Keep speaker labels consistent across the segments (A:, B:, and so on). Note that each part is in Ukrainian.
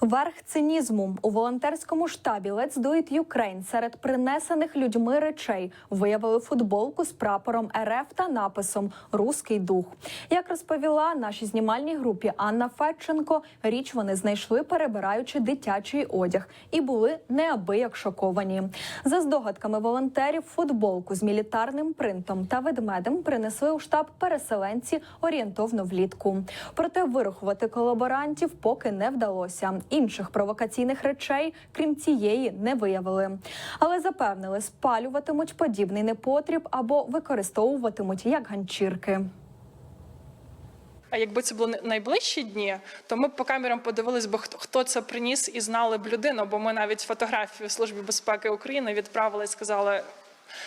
A: Верх цинізму у волонтерському штабі Let's Do It Ukraine серед принесених людьми речей виявили футболку з прапором РФ та написом Руський дух. Як розповіла нашій знімальній групі Анна Федченко, річ вони знайшли, перебираючи дитячий одяг, і були неабияк шоковані. За здогадками волонтерів, футболку з мілітарним принтом та ведмедем принесли у штаб переселенці орієнтовно влітку. Проте вирахувати колаборантів поки не вдалося. Інших провокаційних речей, крім цієї, не виявили. Але запевнили, спалюватимуть подібний непотріб або використовуватимуть як ганчірки.
B: А якби це були найближчі дні, то ми б по камерам подивились, бо хто, це приніс і знали б людину. Бо ми навіть фотографію Службі безпеки України відправили і сказали.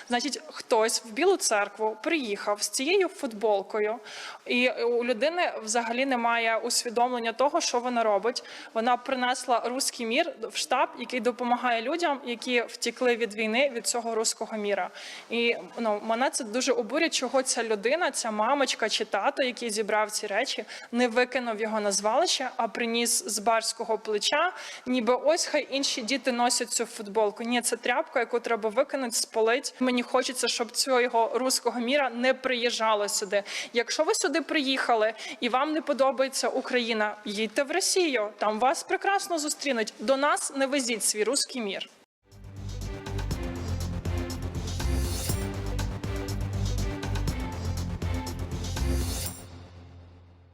B: Значить, хтось в Білу церкву приїхав з цією футболкою, і у людини взагалі немає усвідомлення того, що вона робить. Вона принесла руський мір в штаб, який допомагає людям, які втікли від війни від цього руського міра. І ну мене це дуже обурює, чого ця людина, ця мамочка чи тато, який зібрав ці речі, не викинув його на звалище, а приніс з барського плеча. Ніби ось хай інші діти носять цю футболку. Ні, це тряпка, яку треба викинути, спалити. Мені хочеться, щоб цього руського міра не приїжджало сюди. Якщо ви сюди приїхали і вам не подобається Україна, їдьте в Росію. Там вас прекрасно зустрінуть. До нас не везіть свій руський мір.